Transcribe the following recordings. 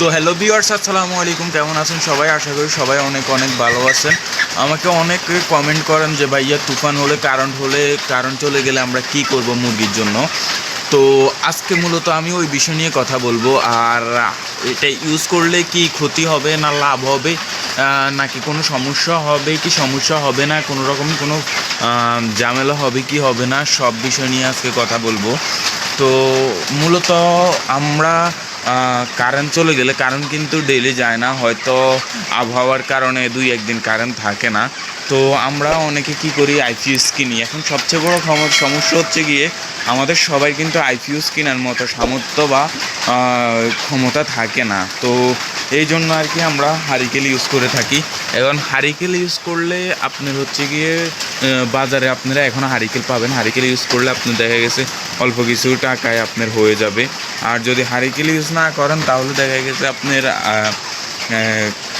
তো hello viewers আসসালামু আলাইকুম। কেমন আছেন সবাই? আশা করি সবাই অনেক অনেক ভালো আছেন। আমাকে অনেক কমেন্ট করেন যে, ভাইয়া, তুফান হলে কারেন্ট হলে কারেন্ট চলে গেলে আমরা কি করব মুরগির জন্য? তো আজকে মূলত আমি ওই বিষয় নিয়ে কথা বলব। আর এটা ইউজ করলে কি ক্ষতি হবে না লাভ হবে? নাকি কোনো সমস্যা হবে কি সমস্যা হবে না? কোনো রকম কোনো ঝামেলা হবে কি হবে না? সব বিষয় নিয়ে আজকে কথা বলব। তো মূলত আমরা কারেন্ট চলে গেলে কারেন্ট কিন্তু ডেলি যায় না, হয়তো আবহাওয়ার কারণে দুই একদিন কারেন্ট থাকে না। তো আমরা অনেকে কি করি আইপিএস কিনি। এখন সবচেয়ে বড় সমস্যা হচ্ছে গিয়ে আমাদের সবাই কিন্তু আইপিএস কেনার মতো সামর্থ্য বা ক্ষমতা থাকে না। তো এই জন্য আর কি আমরা হারিকেল ইউজ করে থাকি। এখন হারিকেল ইউজ করলে আপনার হচ্ছে গিয়ে বাজারে আপনারা এখন হারিকেল পাবেন। হারিকেল ইউজ করলে আপনার দেখা গেছে অল্প কিছু টাকায় আপনার হয়ে যাবে। আর যদি হারিকেল ইউজ না করেন, তাহলে দেখা গেছে আপনার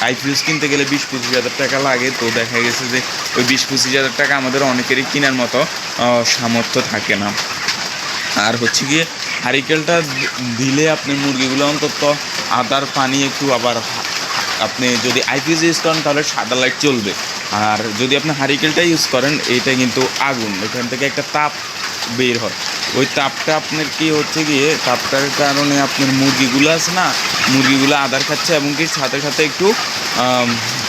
আইপিএস কিনতে গেলে বিশ পঁচিশ হাজার টাকা লাগে। তো দেখা গেছে যে ওই বিশ পঁচিশ হাজার টাকা আমাদের অনেকেরই কেনার মতো সামর্থ্য থাকে না। আর হচ্ছে গিয়ে হারিকেলটা দিলে আপনি মুরগিগুলো অন্তত আদার পানি একটু আবার আপনি যদি আইপিএস ইউজ করেন, তাহলে সাদা লাইট চলবে। আর যদি আপনি হারিকেলটা ইউজ করেন, এইটা কিন্তু আগুন। এখান থেকে একটা তাপ বের হয়। ওই তাপটা আপনার কি হচ্ছে গিয়ে, তাপটার কারণে আপনার মুরগিগুলো আছে না, মুরগিগুলো আদার খাচ্ছে এবং কি সাথে সাথে একটু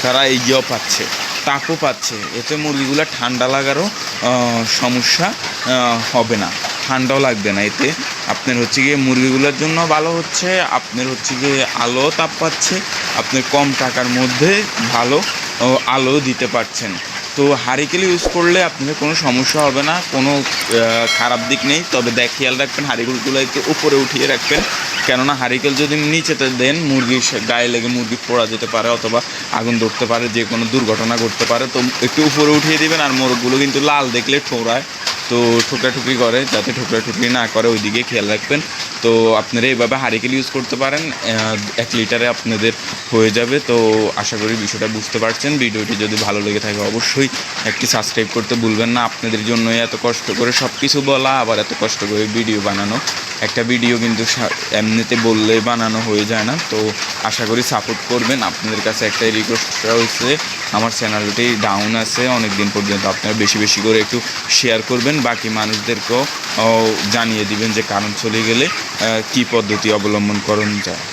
তারা এগিয়েও পাচ্ছে, তাপও পাচ্ছে। এতে মুরগিগুলো ঠান্ডা লাগারও সমস্যা হবে না, ঠান্ডাও লাগবে না। এতে আপনার হচ্ছে গিয়ে মুরগিগুলোর জন্য ভালো হচ্ছে, আপনার হচ্ছে গিয়ে আলো তাপ পাচ্ছে, আপনি কম টাকার মধ্যে ভালো আলো দিতে পারছেন। তো হারিকেল ইউজ করলে আপনাদের কোনো সমস্যা হবে না, কোনো খারাপ দিক নেই। তবে দেখ, খেয়াল রাখবেন হারিকেলগুলো একটু উপরে উঠিয়ে রাখবেন। কেননা হারিকেল যদি নিচেতে দেন মুরগির গায়ে লেগে মুরগি পোড়া যেতে পারে অথবা আগুন ধরতে পারে, যে কোনো দুর্ঘটনা ঘটতে পারে। তো একটু উপরে উঠিয়ে দেবেন আর মোরগগুলো কিন্তু লাল দেখলে ঠোঁড়ায়। তো ঠুকরি করে, যাতে ঠুকরি না করে, ওইদিকে খেয়াল রাখবেন। তো আপনারা এভাবে হারিকেল ইউজ করতে পারেন এক লিটারে আপনাদের হয়ে যাবে। তো আশা করি বিষয়টা বুঝতে পারছেন। ভিডিওটি যদি ভালো লেগে থাকে অবশ্যই একটি সাবস্ক্রাইব করতে ভুলবেন না। আপনাদের জন্যই এত কষ্ট করে সব কিছু বলা, আবার এত কষ্ট করে ভিডিও বানানো। একটা ভিডিও কিন্তু এমনিতে বললে বানানো হয়ে যায় না। তো আশা করি সাপোর্ট করবেন। আপনাদের কাছে একটাই রিকোয়েস্ট হয়েছে আমার চ্যানেলটি ডাউন আছে অনেক দিন পর্যন্ত আপনারা বেশি বেশি করে একটু শেয়ার করবেন। বাকি মানুষদেরকেও জানিয়ে দিবেন যে কারণ চলে গেলে কি পদ্ধতি অবলম্বন করণ যায়।